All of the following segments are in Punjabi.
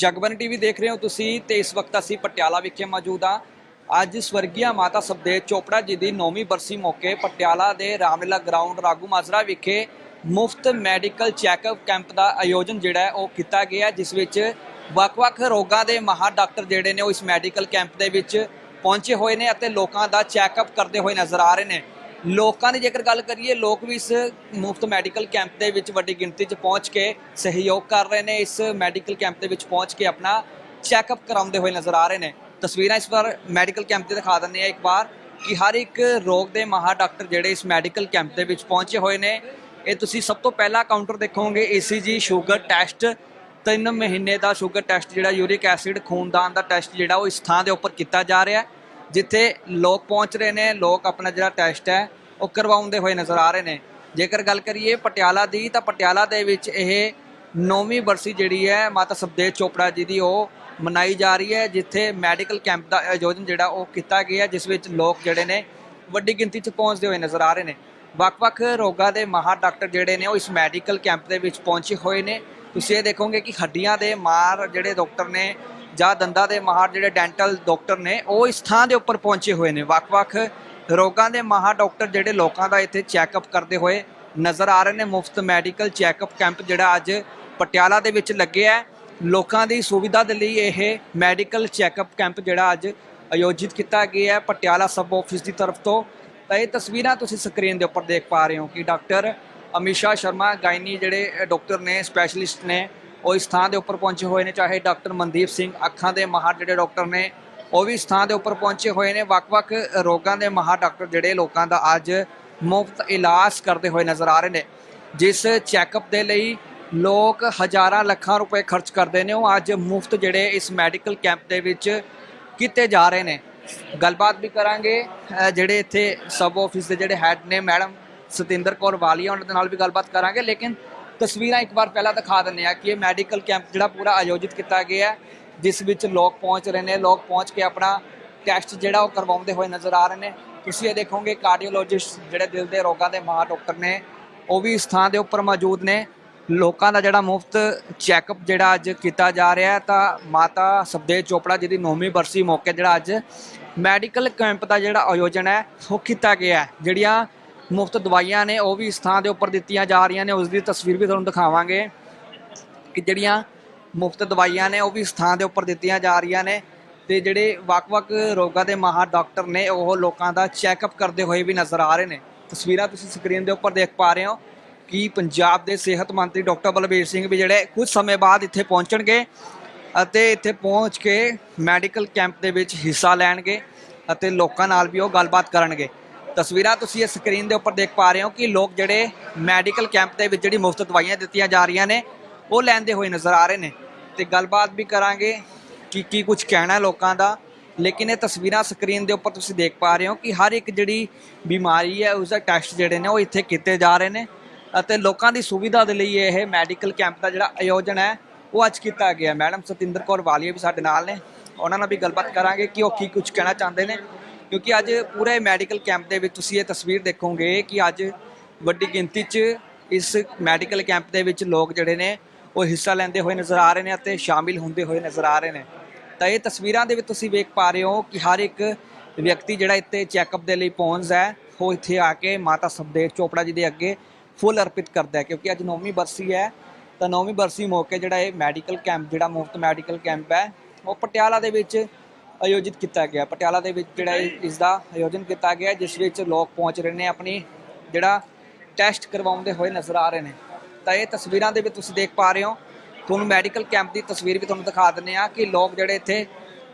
ਜਗਬਨ ਟੀਵੀ ਦੇਖ ਰਹੇ ਹੋ ਤੁਸੀਂ ਤੇ ਇਸ ਵਕਤ ਅਸੀਂ ਪਟਿਆਲਾ ਵਿਖੇ ਮੌਜੂਦ ਹਾਂ। ਅੱਜ ਸਵਰਗੀਆ ਮਾਤਾ ਸੁਖਦੇਵ ਚੋਪੜਾ ਜੀ ਦੀ 9ਵੀਂ ਬਰਸੀ ਮੌਕੇ ਪਟਿਆਲਾ ਦੇ ਰਾਮਲੀਲਾ ਗਰਾਊਂਡ ਰਾਗੂ ਮਾਜਰਾ ਵਿਖੇ ਮੁਫਤ ਮੈਡੀਕਲ ਚੈੱਕਅਪ ਕੈਂਪ ਦਾ ਆਯੋਜਨ ਜਿਹੜਾ ਹੈ ਉਹ ਕੀਤਾ ਗਿਆ ਜਿਸ ਵਿੱਚ ਵੱਖ-ਵੱਖ ਰੋਗਾਂ ਦੇ ਮਾਹਰ ਡਾਕਟਰ ਜਿਹੜੇ ਨੇ ਉਹ ਇਸ ਮੈਡੀਕਲ ਕੈਂਪ ਦੇ ਵਿੱਚ ਪਹੁੰਚੇ ਹੋਏ ਨੇ ਅਤੇ ਲੋਕਾਂ ਦਾ ਚੈੱਕਅਪ ਕਰਦੇ ਹੋਏ ਨਜ਼ਰ ਆ ਰਹੇ ਨੇ। ਲੋਕਾਂ ਦੀ ਜੇਕਰ ਗੱਲ ਕਰੀਏ, ਲੋਕ ਵੀ ਇਸ ਮੁਫਤ ਮੈਡੀਕਲ ਕੈਂਪ ਦੇ ਵਿੱਚ ਵੱਡੀ ਗਿਣਤੀ 'ਚ ਪਹੁੰਚ ਕੇ ਸਹਿਯੋਗ ਕਰ ਰਹੇ ਨੇ, ਇਸ ਮੈਡੀਕਲ ਕੈਂਪ ਦੇ ਵਿੱਚ ਪਹੁੰਚ ਕੇ ਆਪਣਾ ਚੈੱਕਅਪ ਕਰਾਉਂਦੇ ਹੋਏ ਨਜ਼ਰ ਆ ਰਹੇ ਨੇ। ਤਸਵੀਰਾਂ ਇਸ ਵਾਰ ਮੈਡੀਕਲ ਕੈਂਪ ਤੇ ਦਿਖਾ ਦਿੰਦੇ ਆ ਇੱਕ ਵਾਰ ਕਿ ਹਰ ਇੱਕ ਰੋਗ ਦੇ ਮਾਹਰ ਡਾਕਟਰ ਜਿਹੜੇ ਇਸ ਮੈਡੀਕਲ ਕੈਂਪ ਦੇ ਵਿੱਚ ਪਹੁੰਚੇ ਹੋਏ ਨੇ। ਇਹ ਤੁਸੀਂ ਸਭ ਤੋਂ ਪਹਿਲਾ ਕਾਊਂਟਰ ਦੇਖੋਗੇ ਏਸੀਜੀ ਸ਼ੂਗਰ ਟੈਸਟ। ਤਿੰਨ ਮਹੀਨੇ ਦਾ ਸ਼ੂਗਰ ਟੈਸਟ ਜਿਹੜਾ ਯੂਰਿਕ ਐਸਿਡ, ਖੂਨਦਾਨ ਦਾ ਟੈਸਟ ਜਿਹੜਾ ਉਹ ਇਸ ਥਾਂ ਦੇ ਉੱਪਰ ਕੀਤਾ ਜਾ ਰਿਹਾ ਹੈ। ਜਿੱਥੇ ਲੋਕ ਪਹੁੰਚ ਰਹੇ ਨੇ, ਲੋਕ ਆਪਣਾ ਜਿਹੜਾ ਟੈਸਟ ਹੈ, ਉਹ ਕਰਵਾਉਂਦੇ ਹੋਏ ਨਜ਼ਰ ਆ ਰਹੇ ਨੇ। ਜੇਕਰ ਗੱਲ ਕਰੀਏ ਪਟਿਆਲਾ ਦੀ, ਤਾਂ ਪਟਿਆਲਾ ਦੇ ਵਿੱਚ ਇਹ ਨੌਵੀਂ ਬਰਸੀ ਜਿਹੜੀ ਹੈ, ਮਾਤਾ ਸੁਖਦੇਵ ਚੋਪੜਾ ਜੀ ਦੀ ਉਹ ਮਨਾਈ ਜਾ ਰਹੀ ਹੈ, ਜਿੱਥੇ ਮੈਡੀਕਲ ਕੈਂਪ ਦਾ ਆਯੋਜਨ ਜਿਹੜਾ ਉਹ ਕੀਤਾ ਗਿਆ, ਜਿਸ ਵਿੱਚ ਲੋਕ ਜਿਹੜੇ ਨੇ ਵੱਡੀ ਗਿਣਤੀ 'ਚ ਪਹੁੰਚਦੇ ਹੋਏ ਨਜ਼ਰ ਆ ਰਹੇ ਨੇ। ਵੱਖ-ਵੱਖ ਰੋਗਾਂ ਦੇ ਮਾਹਰ ਡਾਕਟਰ ਜਿਹੜੇ ਨੇ, ਉਹ ਇਸ ਮੈਡੀਕਲ ਕੈਂਪ ਦੇ ਵਿੱਚ ਪਹੁੰਚੇ ਹੋਏ ਨੇ। ਤੁਸੀਂ ਇਹ ਦੇਖੋਗੇ ਕਿ ਹੱਡੀਆਂ ਦੇ ਮਾਹਰ ਜਿਹੜੇ ਡਾਕਟਰ ਨੇ ਜਾਂ ਦੰਦਾਂ ਦੇ ਮਾਹਰ ਜਿਹੜੇ ਡੈਂਟਲ ਡਾਕਟਰ ਨੇ, ਉਹ ਇਸ ਥਾਂ ਦੇ ਉੱਪਰ ਪਹੁੰਚੇ ਹੋਏ ਨੇ। ਵੱਖ-ਵੱਖ ਰੋਗਾਂ ਦੇ ਮਾਹਰ ਡਾਕਟਰ ਜਿਹੜੇ ਲੋਕਾਂ ਦਾ ਇੱਥੇ ਚੈੱਕਅਪ ਕਰਦੇ ਹੋਏ ਨਜ਼ਰ ਆ ਰਹੇ ਨੇ। ਮੁਫਤ ਮੈਡੀਕਲ ਚੈੱਕਅਪ ਕੈਂਪ ਜਿਹੜਾ ਅੱਜ ਪਟਿਆਲਾ ਦੇ ਵਿੱਚ ਲੱਗਿਆ ਹੈ। ਲੋਕਾਂ ਦੀ ਸੁਵਿਧਾ ਦੇ ਲਈ ਇਹ ਮੈਡੀਕਲ ਚੈੱਕਅਪ ਕੈਂਪ ਜਿਹੜਾ ਅੱਜ ਆਯੋਜਿਤ ਕੀਤਾ ਗਿਆ ਹੈ ਪਟਿਆਲਾ ਸਬ ਆਫਿਸ ਦੀ ਤਰਫ ਤੋਂ। ਤਾਂ ਇਹ ਤਸਵੀਰਾਂ ਤੁਸੀਂ ਸਕਰੀਨ ਦੇ ਉੱਪਰ ਦੇਖ ਪਾ ਰਹੇ ਹੋ ਕਿ ਡਾਕਟਰ ਅਮਿਸ਼ਾ ਸ਼ਰਮਾ, ਗਾਇਨੀ ਜਿਹੜੇ ਡਾਕਟਰ ਨੇ, ਸਪੈਸ਼ਲਿਸਟ ਨੇ ਉਹ ਇਸ ਥਾਂ ਦੇ ਉੱਪਰ ਪਹੁੰਚੇ ਹੋਏ ਨੇ, ਚਾਹੇ ਡਾਕਟਰ ਮਨਦੀਪ ਸਿੰਘ, ਅੱਖਾਂ ਦੇ ਮਾਹਰ ਜਿਹੜੇ ਡਾਕਟਰ ਨੇ, ਉਹ ਵੀ ਇਸ ਥਾਂ ਦੇ ਉੱਪਰ ਪਹੁੰਚੇ ਹੋਏ ਨੇ। ਵੱਖ-ਵੱਖ ਰੋਗਾਂ ਦੇ ਮਾਹਰ ਡਾਕਟਰ ਜਿਹੜੇ ਲੋਕਾਂ ਦਾ ਅੱਜ ਮੁਫਤ ਇਲਾਜ ਕਰਦੇ ਹੋਏ ਨਜ਼ਰ ਆ ਰਹੇ ਨੇ, ਜਿਸ ਚੈੱਕਅਪ ਦੇ ਲਈ ਲੋਕ ਹਜ਼ਾਰਾਂ ਲੱਖਾਂ ਰੁਪਏ ਖਰਚ ਕਰਦੇ ਨੇ। ਉਹ ਅੱਜ ਮੁਫਤ ਜਿਹੜੇ ਇਸ ਮੈਡੀਕਲ ਕੈਂਪ ਦੇ ਵਿੱਚ ਕੀਤੇ ਜਾ ਰਹੇ ਨੇ। ਗੱਲਬਾਤ ਵੀ ਕਰਾਂਗੇ। ਜਿਹੜੇ ਇੱਥੇ ਸਬ ਆਫਿਸ ਦੇ ਜਿਹੜੇ ਹੈੱਡ ਨੇ, ਮੈਡਮ ਸਤਿੰਦਰ ਕੌਰ ਵਾਲੀਆ, ਉਹਨਾਂ ਦੇ ਨਾਲ ਵੀ ਗੱਲਬਾਤ ਕਰਾਂਗੇ। ਲੇਕਿਨ ਤਸਵੀਰਾਂ ਇੱਕ ਵਾਰ ਪਹਿਲਾਂ ਦਿਖਾ ਦਿੰਦੇ ਆ ਕਿ ਇਹ ਮੈਡੀਕਲ ਕੈਂਪ ਜਿਹੜਾ ਪੂਰਾ ਆਯੋਜਿਤ ਕੀਤਾ ਗਿਆ ਹੈ, ਜਿਸ ਵਿੱਚ ਲੋਕ ਪਹੁੰਚ ਰਹੇ ਨੇ, ਲੋਕ ਪਹੁੰਚ ਕੇ ਆਪਣਾ ਟੈਸਟ ਜਿਹੜਾ ਉਹ ਕਰਵਾਉਂਦੇ ਹੋਏ ਨਜ਼ਰ ਆ ਰਹੇ ਨੇ। ਤੁਸੀਂ ਇਹ ਦੇਖੋਗੇ ਕਾਰਡੀਓਲੋਜਿਸਟ ਜਿਹੜੇ ਦਿਲ ਦੇ ਰੋਗਾਂ ਦੇ ਮਾਹਰ ਡਾਕਟਰ ਨੇ, ਉਹ ਵੀ ਇਸ ਥਾਂ ਦੇ ਉੱਪਰ ਮੌਜੂਦ ਨੇ। ਲੋਕਾਂ ਦਾ ਜਿਹੜਾ ਮੁਫਤ ਚੈੱਕਅਪ ਜਿਹੜਾ ਅੱਜ ਕੀਤਾ ਜਾ ਰਿਹਾ ਹੈ, ਤਾਂ ਮਾਤਾ ਸੁਖਦੇਵ ਚੋਪੜਾ ਜੀ ਦੀ 9ਵੀਂ ਬਰਸੀ ਮੌਕੇ ਜਿਹੜਾ ਅੱਜ ਮੈਡੀਕਲ ਕੈਂਪ ਦਾ ਜਿਹੜਾ ਆਯੋਜਨ ਹੈ, ਉਹ ਕੀਤਾ ਗਿਆ ਜਿਹੜੀਆਂ ਮੁਫਤ ਦਵਾਈਆਂ ਨੇ, ਉਹ ਵੀ ਇਸ ਥਾਂ ਦੇ ਉੱਪਰ ਦਿੱਤੀਆਂ ਜਾ ਰਹੀਆਂ ਨੇ ਉਸ ਦੀ ਤਸਵੀਰ ਵੀ ਤੁਹਾਨੂੰ ਦਿਖਾਵਾਂਗੇ ਕਿ ਜਿਹੜੀਆਂ ਮੁਫਤ ਦਵਾਈਆਂ ਨੇ, ਉਹ ਵੀ ਇਸ ਥਾਂ ਦੇ ਉੱਪਰ ਦਿੱਤੀਆਂ ਜਾ ਰਹੀਆਂ ਨੇ ਤੇ ਜਿਹੜੇ ਵੱਖ-ਵੱਖ ਰੋਗਾਂ ਦੇ ਮਾਹਰ ਡਾਕਟਰ ਨੇ, ਉਹ ਲੋਕਾਂ ਦਾ ਚੈੱਕਅਪ ਕਰਦੇ ਹੋਏ ਵੀ ਨਜ਼ਰ ਆ ਰਹੇ ਨੇ। ਤਸਵੀਰਾਂ ਤੁਸੀਂ ਸਕਰੀਨ ਦੇ ਉੱਪਰ ਦੇਖ ਪਾ ਰਹੇ ਹੋ ਕਿ ਪੰਜਾਬ ਦੇ ਸਿਹਤ ਮੰਤਰੀ ਡਾਕਟਰ ਬਲਬੀਰ ਸਿੰਘ ਵੀ ਜਿਹੜੇ ਕੁਝ ਸਮੇਂ ਬਾਅਦ ਇੱਥੇ ਪਹੁੰਚਣਗੇ ਅਤੇ ਇੱਥੇ ਪਹੁੰਚ ਕੇ ਮੈਡੀਕਲ ਕੈਂਪ ਦੇ ਵਿੱਚ ਹਿੱਸਾ ਲੈਣਗੇ ਅਤੇ ਲੋਕਾਂ ਨਾਲ ਵੀ ਉਹ ਗੱਲਬਾਤ ਕਰਨਗੇ। ਤਸਵੀਰਾਂ ਤੁਸੀਂ ਇਸ ਸਕਰੀਨ ਦੇ ਉੱਪਰ ਦੇਖ ਪਾ ਰਹੇ ਹੋ ਕਿ ਲੋਕ ਜਿਹੜੇ ਮੈਡੀਕਲ ਕੈਂਪ ਦੇ ਵਿੱਚ ਜਿਹੜੀ ਮੁਫਤ ਦਵਾਈਆਂ ਦਿੱਤੀਆਂ ਜਾ ਰਹੀਆਂ ਨੇ, ਉਹ ਲੈਂਦੇ ਹੋਏ ਨਜ਼ਰ ਆ ਰਹੇ ਨੇ। ਤੇ ਗੱਲਬਾਤ ਵੀ ਕਰਾਂਗੇ ਕਿ ਕੀ ਕੁਝ ਕਹਿਣਾ ਲੋਕਾਂ ਦਾ। ਲੇਕਿਨ ਇਹ ਤਸਵੀਰਾਂ ਸਕਰੀਨ ਦੇ ਉੱਪਰ ਤੁਸੀਂ ਦੇਖ ਪਾ ਰਹੇ ਹੋ ਕਿ ਹਰ ਇੱਕ ਜਿਹੜੀ ਬਿਮਾਰੀ ਹੈ, ਉਸ ਦਾ ਟੈਸਟ ਜਿਹੜੇ ਨੇ, ਉਹ ਇੱਥੇ ਕੀਤੇ ਜਾ ਰਹੇ ਨੇ। ਅਤੇ ਲੋਕਾਂ ਦੀ ਸੁਵਿਧਾ ਦੇ ਲਈ ਇਹ ਮੈਡੀਕਲ ਕੈਂਪ ਦਾ ਜਿਹੜਾ ਆਯੋਜਨ ਹੈ, ਉਹ ਅੱਜ ਕੀਤਾ ਗਿਆ। ਮੈਡਮ ਸਤਿੰਦਰ ਕੌਰ ਵਾਲੀਆ ਵੀ ਸਾਡੇ ਨਾਲ ਨੇ। ਉਹਨਾਂ ਨਾਲ ਵੀ ਗੱਲਬਾਤ ਕਰਾਂਗੇ ਕਿ ਉਹ ਕੀ ਕੁਝ ਕਹਿਣਾ ਚਾਹੁੰਦੇ ਨੇ। ਕਿਉਂਕਿ ਅੱਜ ਪੂਰੇ ਮੈਡੀਕਲ ਕੈਂਪ ਦੇ ਵਿੱਚ ਤੁਸੀਂ ਇਹ ਤਸਵੀਰ ਦੇਖੋਗੇ ਕਿ ਅੱਜ ਵੱਡੀ ਗਿਣਤੀ 'ਚ ਇਸ ਮੈਡੀਕਲ ਕੈਂਪ ਦੇ ਵਿੱਚ ਲੋਕ ਜਿਹੜੇ ਨੇ, ਉਹ ਹਿੱਸਾ ਲੈਂਦੇ ਹੋਏ ਨਜ਼ਰ ਆ ਰਹੇ ਨੇ ਅਤੇ ਸ਼ਾਮਿਲ ਹੁੰਦੇ ਹੋਏ ਨਜ਼ਰ ਆ ਰਹੇ ਨੇ। ਤਾਂ ਇਹ ਤਸਵੀਰਾਂ ਦੇ ਵਿੱਚ ਤੁਸੀਂ ਵੇਖ ਪਾ ਰਹੇ ਹੋ ਕਿ ਹਰ ਇੱਕ ਵਿਅਕਤੀ ਜਿਹੜਾ ਇੱਥੇ ਚੈੱਕਅਪ ਦੇ ਲਈ ਪਹੁੰਚਦਾ ਹੈ, ਉਹ ਇੱਥੇ ਆ ਕੇ ਮਾਤਾ ਸੁਖਦੇਵ ਚੋਪੜਾ ਜੀ ਦੇ ਅੱਗੇ ਫੁੱਲ ਅਰਪਿਤ ਕਰਦਾ ਹੈ ਕਿਉਂਕਿ ਅੱਜ ਨੌਵੀਂ ਬਰਸੀ ਹੈ। ਤਾਂ ਨੌਵੀਂ ਬਰਸੀ ਮੌਕੇ ਜਿਹੜਾ ਇਹ ਮੈਡੀਕਲ ਕੈਂਪ, ਜਿਹੜਾ ਮੁਫਤ ਮੈਡੀਕਲ ਕੈਂਪ ਹੈ, ਉਹ ਪਟਿਆਲਾ ਦੇ ਵਿੱਚ ਆਯੋਜਿਤ ਕੀਤਾ ਗਿਆ। ਪਟਿਆਲਾ ਦੇ ਵਿੱਚ ਜਿਹੜਾ ਇਸ ਦਾ ਆਯੋਜਨ ਕੀਤਾ ਗਿਆ ਜਿਸ ਵਿੱਚ ਲੋਕ ਪਹੁੰਚ ਰਹੇ ਨੇ ਆਪਣੀ ਜਿਹੜਾ ਟੈਸਟ ਕਰਵਾਉਂਦੇ ਹੋਏ ਨਜ਼ਰ ਆ ਰਹੇ ਨੇ। ਤਾਂ ਇਹ ਤਸਵੀਰਾਂ ਦੇ ਵਿੱਚ ਤੁਸੀਂ ਦੇਖ ਪਾ ਰਹੇ ਹੋ। ਤੁਹਾਨੂੰ ਮੈਡੀਕਲ ਕੈਂਪ ਦੀ ਤਸਵੀਰ ਵੀ ਤੁਹਾਨੂੰ ਦਿਖਾ ਦਿੰਦੇ ਆ ਕਿ ਲੋਕ ਜਿਹੜੇ ਇੱਥੇ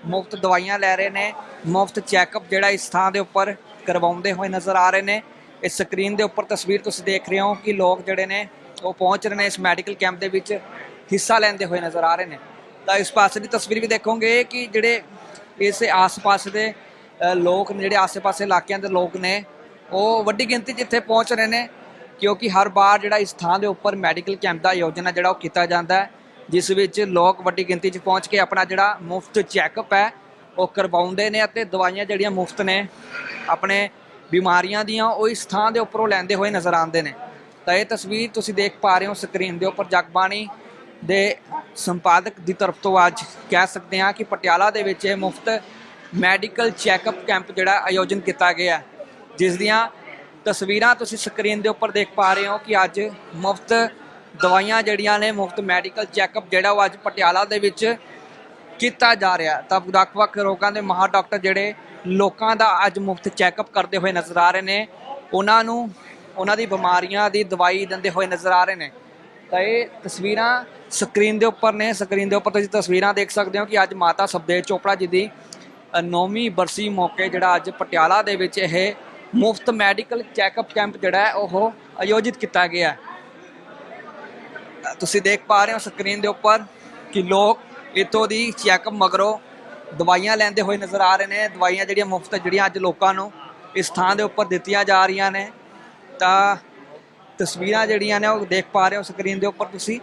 ਮੁਫਤ ਦਵਾਈਆਂ ਲੈ ਰਹੇ ਨੇ ਮੁਫਤ ਚੈੱਕਅਪ ਜਿਹੜਾ ਇਸ ਥਾਂ ਦੇ ਉੱਪਰ ਕਰਵਾਉਂਦੇ ਹੋਏ ਨਜ਼ਰ ਆ ਰਹੇ ਨੇ। ਇਸ ਸਕਰੀਨ ਦੇ ਉੱਪਰ ਤਸਵੀਰ ਤੁਸੀਂ ਦੇਖ ਰਹੇ ਹੋ ਕਿ ਲੋਕ ਜਿਹੜੇ ਨੇ ਉਹ ਪਹੁੰਚ ਰਹੇ ਨੇ ਇਸ ਮੈਡੀਕਲ ਕੈਂਪ ਦੇ ਵਿੱਚ ਹਿੱਸਾ ਲੈਂਦੇ ਹੋਏ ਨਜ਼ਰ ਆ ਰਹੇ ਨੇ। ਤਾਂ ਇਸ ਪਾਸੇ ਦੀ ਤਸਵੀਰ ਵੀ ਦੇਖੋਗੇ ਕਿ ਜਿਹੜੇ ਇਸ ਆਸ-ਪਾਸ ਦੇ ਲੋਕ ਨੇ, ਜਿਹੜੇ ਆਸ-ਪਾਸੇ ਇਲਾਕਿਆਂ ਦੇ ਲੋਕ ਨੇ, ਉਹ ਵੱਡੀ ਗਿਣਤੀ 'ਚ ਇੱਥੇ ਪਹੁੰਚ ਰਹੇ ਨੇ, ਕਿਉਂਕਿ ਹਰ ਵਾਰ ਜਿਹੜਾ ਇਸ ਥਾਂ ਦੇ ਉੱਪਰ ਮੈਡੀਕਲ ਕੈਂਪ ਦਾ ਆਯੋਜਨ ਹੈ, ਜਿਹੜਾ ਉਹ ਕੀਤਾ ਜਾਂਦਾ ਹੈ, ਜਿਸ ਵਿੱਚ ਲੋਕ ਵੱਡੀ ਗਿਣਤੀ 'ਚ ਪਹੁੰਚ ਕੇ ਆਪਣਾ ਜਿਹੜਾ ਮੁਫਤ ਚੈੱਕਅਪ ਹੈ, ਉਹ ਕਰਵਾਉਂਦੇ ਨੇ ਅਤੇ ਦਵਾਈਆਂ ਜਿਹੜੀਆਂ ਮੁਫਤ ਨੇ, ਆਪਣੇ ਬਿਮਾਰੀਆਂ ਦੀਆਂ, ਉਹ ਇਸ ਥਾਂ ਦੇ ਉੱਪਰੋਂ ਲੈਂਦੇ ਹੋਏ ਨਜ਼ਰ ਆਉਂਦੇ ਨੇ। ਤਾਂ ਇਹ ਤਸਵੀਰ ਤੁਸੀਂ ਦੇਖ ਪਾ ਰਹੇ ਹੋ ਸਕਰੀਨ ਦੇ ਉੱਪਰ ਜਗਬਾਣੀ ਦੇ ਸੰਪਾਦਕ ਦੀ ਤਰਫ ਤੋਂ ਅੱਜ ਕਹਿ ਸਕਦੇ ਹਾਂ ਕਿ ਪਟਿਆਲਾ ਦੇ ਵਿੱਚ ਇਹ ਮੁਫਤ ਮੈਡੀਕਲ ਚੈੱਕਅਪ ਕੈਂਪ ਜਿਹੜਾ ਆਯੋਜਨ ਕੀਤਾ ਗਿਆ ਜਿਸ ਦੀਆਂ ਤਸਵੀਰਾਂ ਤੁਸੀਂ ਸਕਰੀਨ ਦੇ ਉੱਪਰ ਦੇਖ ਪਾ ਰਹੇ ਹੋ ਕਿ ਅੱਜ ਮੁਫਤ ਦਵਾਈਆਂ ਜਿਹੜੀਆਂ ਨੇ, ਮੁਫਤ ਮੈਡੀਕਲ ਚੈੱਕਅਪ ਜਿਹੜਾ ਉਹ ਅੱਜ ਪਟਿਆਲਾ ਦੇ ਵਿੱਚ ਕੀਤਾ ਜਾ ਰਿਹਾ ਤਾਂ ਵੱਖ-ਵੱਖ ਰੋਗਾਂ ਦੇ ਮਾਹਰ ਡਾਕਟਰ ਜਿਹੜੇ ਲੋਕਾਂ ਦਾ ਅੱਜ ਮੁਫਤ ਚੈੱਕਅਪ ਕਰਦੇ ਹੋਏ ਨਜ਼ਰ ਆ ਰਹੇ ਨੇ, ਉਹਨਾਂ ਨੂੰ, ਉਹਨਾਂ ਦੀ ਬਿਮਾਰੀਆਂ ਦੀ ਦਵਾਈ ਦਿੰਦੇ ਹੋਏ ਨਜ਼ਰ ਆ ਰਹੇ ਨੇ। ਤਾਂ ਇਹ ਤਸਵੀਰਾਂ ਸਕਰੀਨ ਦੇ ਉੱਪਰ ਨੇ। ਸਕਰੀਨ ਦੇ ਉੱਪਰ ਤੁਸੀਂ ਤਸਵੀਰਾਂ ਦੇਖ ਸਕਦੇ ਹੋ ਕਿ ਅੱਜ ਮਾਤਾ ਸੁਖਦੇਵ ਚੋਪੜਾ ਜੀ ਦੀ ਅ, ਨੌਵੀਂ ਬਰਸੀ ਮੌਕੇ ਜਿਹੜਾ ਅੱਜ ਪਟਿਆਲਾ ਦੇ ਵਿੱਚ ਇਹ ਮੁਫਤ ਮੈਡੀਕਲ ਚੈੱਕਅਪ ਕੈਂਪ ਜਿਹੜਾ ਹੈ ਉਹ ਆਯੋਜਿਤ ਕੀਤਾ ਗਿਆ ਤੁਸੀਂ ਦੇਖ ਪਾ ਰਹੇ ਹੋ ਸਕਰੀਨ ਦੇ ਉੱਪਰ ਕਿ ਲੋਕ ਇਤੋਂ ਦੀ ਚੈੱਕਅਪ ਮਗਰੋਂ ਦਵਾਈਆਂ ਲੈਂਦੇ ਹੋਏ ਨਜ਼ਰ ਆ ਰਹੇ ਨੇ। ਦਵਾਈਆਂ ਜਿਹੜੀਆਂ ਮੁਫਤ ਜਿਹੜੀਆਂ ਅੱਜ ਲੋਕਾਂ ਨੂੰ ਇਸ ਥਾਂ ਦੇ ਉੱਪਰ ਦਿੱਤੀਆਂ ਜਾ ਰਹੀਆਂ ਨੇ। ਤਾਂ ਤਸਵੀਰਾਂ ਜਿਹੜੀਆਂ ਨੇ ਉਹ ਦੇਖ ਪਾ ਰਹੇ ਹੋ ਸਕਰੀਨ ਦੇ ਉੱਪਰ ਤੁਸੀਂ।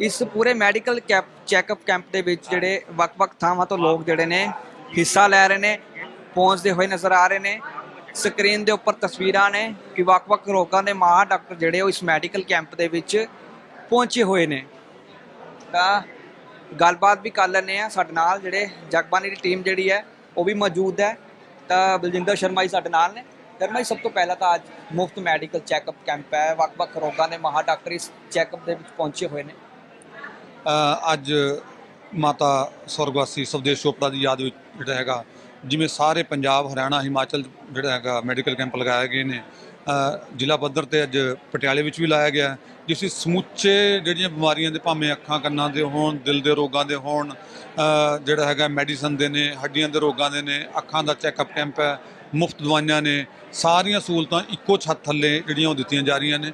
ਇਸ ਪੂਰੇ ਮੈਡੀਕਲ ਕੈਪ, ਚੈੱਕਅਪ ਕੈਂਪ ਦੇ ਵਿੱਚ ਜਿਹੜੇ ਵੱਖ-ਵੱਖ ਥਾਵਾਂ ਤੋਂ ਲੋਕ ਜਿਹੜੇ ਨੇ ਹਿੱਸਾ ਲੈ ਰਹੇ ਨੇ, ਪਹੁੰਚਦੇ ਹੋਏ ਨਜ਼ਰ ਆ ਰਹੇ ਨੇ। ਸਕਰੀਨ ਦੇ ਉੱਪਰ ਤਸਵੀਰਾਂ ਨੇ ਕਿ ਵੱਖ-ਵੱਖ ਰੋਗਾਂ ਦੇ ਮਾਹਰ ਡਾਕਟਰ ਜਿਹੜੇ ਉਹ ਇਸ ਮੈਡੀਕਲ ਕੈਂਪ ਦੇ ਵਿੱਚ ਪਹੁੰਚੇ ਹੋਏ ਨੇ। ਤਾਂ ਗੱਲਬਾਤ ਵੀ ਕਰ ਲੈਂਦੇ ਆ ਸਾਡੇ ਨਾਲ ਜਿਹੜੇ ਜਗਬਾਨੀ ਦੀ ਟੀਮ ਜਿਹੜੀ ਹੈ, ਉਹ ਵੀ ਮੌਜੂਦ ਹੈ। ਤਾਂ ਬਲਜਿੰਦਰ ਸ਼ਰਮਾ ਜੀ ਸਾਡੇ ਨਾਲ ਨੇ। ਸ਼ਰਮਾ ਜੀ, ਸਭ ਤੋਂ ਪਹਿਲਾਂ ਤਾਂ ਅੱਜ ਮੁਫਤ ਮੈਡੀਕਲ ਚੈੱਕਅਪ ਕੈਂਪ ਹੈ। ਵੱਖ-ਵੱਖ ਰੋਗਾਂ ਦੇ ਮਾਹਰ ਡਾਕਟਰ ਇਸ ਚੈੱਕਅਪ ਦੇ ਵਿੱਚ ਪਹੁੰਚੇ ਹੋਏ ਨੇ। ਅੱਜ ਮਾਤਾ ਸਵਰਗਵਾਸੀ ਸਵਦੇਸ਼ ਚੋਪੜਾ ਦੀ ਯਾਦ ਵਿੱਚ ਜਿਹੜਾ ਹੈਗਾ, ਜਿਵੇਂ ਸਾਰੇ ਪੰਜਾਬ, ਹਰਿਆਣਾ, ਹਿਮਾਚਲ ਜਿਹੜਾ ਹੈਗਾ ਮੈਡੀਕਲ ਕੈਂਪ ਲਗਾਏ ਗਏ ਨੇ। ਜ਼ਿਲ੍ਹਾ ਪੱਧਰ ਤੇ ਅੱਜ ਪਟਿਆਲੇ ਵਿੱਚ ਵੀ ਲਾਇਆ ਗਿਆ। ਜਿਸ ਵਿੱਚ ਸਮੁੱਚੇ ਜਿਹੜੀਆਂ ਬਿਮਾਰੀਆਂ ਦੇ ਭਾਵੇਂ ਅੱਖਾਂ, ਕੰਨਾਂ ਦੇ ਹੋਣ, ਦਿਲ ਦੇ ਰੋਗਾਂ ਦੇ ਹੋਣ ਜਿਹੜਾ ਹੈਗਾ ਮੈਡੀਸਨ ਦੇ ਨੇ, ਹੱਡੀਆਂ ਦੇ ਰੋਗਾਂ ਦੇ ਨੇ, ਅੱਖਾਂ ਦਾ ਚੈੱਕਅਪ ਕੈਂਪ ਹੈ। ਮੁਫਤ ਦਵਾਈਆਂ ਨੇ, ਸਾਰੀਆਂ ਸਹੂਲਤਾਂ ਇੱਕੋ ਛੱਤ ਥੱਲੇ ਜਿਹੜੀਆਂ ਉਹ ਦਿੱਤੀਆਂ ਜਾ ਰਹੀਆਂ ਨੇ।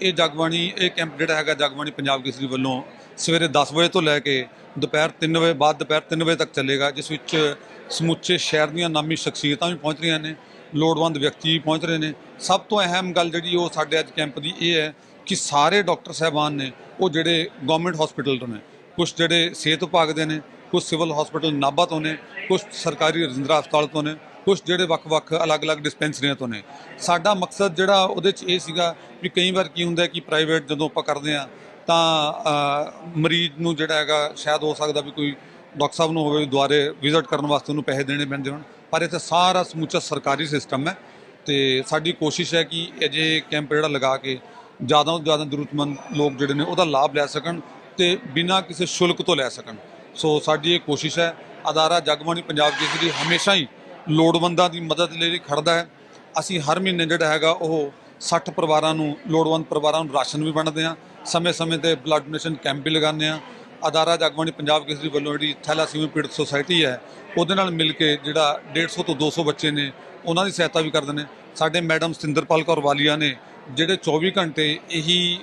ਇਹ ਜਗਬਾਣੀ, ਇਹ ਕੈਂਪ ਜਿਹੜਾ ਹੈਗਾ ਜਗਬਾਣੀ ਪੰਜਾਬ ਕੇਸਰੀ ਵੱਲੋਂ ਸਵੇਰੇ 10 ਵਜੇ ਤੋਂ ਲੈ ਕੇ ਦੁਪਹਿਰ 3 ਵਜੇ, ਬਾਅਦ ਦੁਪਹਿਰ 3 ਵਜੇ ਤੱਕ ਚੱਲੇਗਾ, ਜਿਸ ਵਿੱਚ ਸਮੁੱਚੇ ਸ਼ਹਿਰ ਦੀਆਂ ਨਾਮੀ ਸ਼ਖਸੀਅਤਾਂ ਵੀ ਪਹੁੰਚ ਰਹੀਆਂ ਨੇ, ਲੋੜਵੰਦ ਵਿਅਕਤੀ ਵੀ ਪਹੁੰਚ ਰਹੇ ਨੇ। ਸਭ ਤੋਂ ਅਹਿਮ ਗੱਲ ਜਿਹੜੀ ਉਹ ਸਾਡੇ ਅੱਜ ਕੈਂਪ ਦੀ ਇਹ ਹੈ ਕਿ ਸਾਰੇ ਡਾਕਟਰ ਸਾਹਿਬਾਨ ਨੇ, ਉਹ ਜਿਹੜੇ ਗਵਰਨਮੈਂਟ ਹਸਪੀਟਲ ਤੋਂ ਨੇ ਕੁਝ ਜਿਹੜੇ ਸਿਹਤ ਵਿਭਾਗ ਦੇ ਨੇ ਕੁਝ ਸਿਵਲ ਹਸਪੀਟਲ ਨਾਭਾ ਤੋਂ ਨੇ ਕੁਝ ਸਰਕਾਰੀ ਰਜਿੰਦਰਾ ਹਸਪਤਾਲ ਤੋਂ ਨੇ ਕੁਝ ਜਿਹੜੇ ਵੱਖ-ਵੱਖ ਅਲੱਗ-ਅਲੱਗ ਡਿਸਪੈਂਸਰੀਆਂ ਤੋਂ ਨੇ। ਸਾਡਾ ਮਕਸਦ ਜਿਹੜਾ ਉਹਦੇ 'ਚ ਇਹ ਸੀਗਾ ਵੀ ਕਈ ਵਾਰ ਕੀ ਹੁੰਦਾ ਕਿ ਪ੍ਰਾਈਵੇਟ ਜਦੋਂ ਆਪਾਂ ਕਰਦੇ ਆ ਤਾਂ ਮਰੀਜ਼ ਨੂੰ ਜਿਹੜਾ ਹੈਗਾ ਸ਼ਾਇਦ ਹੋ ਸਕਦਾ ਵੀ ਕੋਈ ਡਾਕਟਰ ਸਾਹਿਬ ਨੂੰ ਹੋਵੇ ਵੀ ਦੁਬਾਰੇ ਵਿਜ਼ਿਟ ਕਰਨ ਵਾਸਤੇ ਉਹਨੂੰ ਪੈਸੇ ਦੇਣੇ ਪੈਂਦੇ ਹੋਣ। ਪਰ ਇੱਥੇ ਸਾਰਾ ਸਮੁੱਚਾ ਸਰਕਾਰੀ ਸਿਸਟਮ ਹੈ ਤੇ ਸਾਡੀ ਕੋਸ਼ਿਸ਼ ਹੈ ਕਿ ਅਜੇ ਕੈਂਪ ਜਿਹੜਾ ਲਗਾ ਕੇ ਜ਼ਿਆਦਾ ਤੋਂ ਜ਼ਿਆਦਾ ਜ਼ਰੂਰਤਮੰਦ ਲੋਕ ਜਿਹੜੇ ਨੇ ਉਹਦਾ ਲਾਭ ਲੈ ਸਕਣ ਤੇ ਬਿਨਾਂ ਕਿਸੇ ਸ਼ੁਲਕ ਤੋਂ ਲੈ ਸਕਣ। ਸੋ ਸਾਡੀ ਇਹ ਕੋਸ਼ਿਸ਼ ਹੈ। ਅਦਾਰਾ ਜਗਬਾਣੀ ਪੰਜਾਬ ਕੇਸਰੀ ਹਮੇਸ਼ਾ ਹੀ ਲੋੜਵੰਦਾਂ ਦੀ ਮਦਦ ਲਈ ਖੜਦਾ ਹੈ। ਅਸੀਂ ਹਰ ਮਹੀਨੇ ਜਿਹੜਾ ਹੈਗਾ ਉਹ 60 ਪਰਿਵਾਰਾਂ ਨੂੰ, ਲੋੜਵੰਦ ਪਰਿਵਾਰਾਂ ਨੂੰ ਰਾਸ਼ਨ ਵੀ ਵੰਡਦੇ ਹਾਂ। ਸਮੇਂ-ਸਮੇਂ ਤੇ ਬਲੱਡ ਡੋਨੇਸ਼ਨ ਕੈਂਪ ਵੀ ਲਗਾਉਂਦੇ ਹਾਂ। ਅਦਾਰਾ ਜਗਬਾਣੀ ਪੰਜਾਬ ਕੇਸਰੀ ਵੱਲੋਂ ਜਿਹੜੀ ਥੈਲਾਸੀਮੀਆ ਪੀੜਤ ਸੁਸਾਇਟੀ ਹੈ, ਉਹਦੇ ਨਾਲ ਮਿਲ ਕੇ ਜਿਹੜਾ 150 ਤੋਂ 200 ਬੱਚੇ ਨੇ, ਉਹਨਾਂ ਦੀ ਸਹਾਇਤਾ ਵੀ ਕਰਦੇ ਨੇ। ਸਾਡੇ ਮੈਡਮ ਸਤਿੰਦਰਪਾਲ ਕੌਰ ਵਾਲੀਆ ਨੇ ਜਿਹੜੇ 24 ਘੰਟੇ ਇਹੀ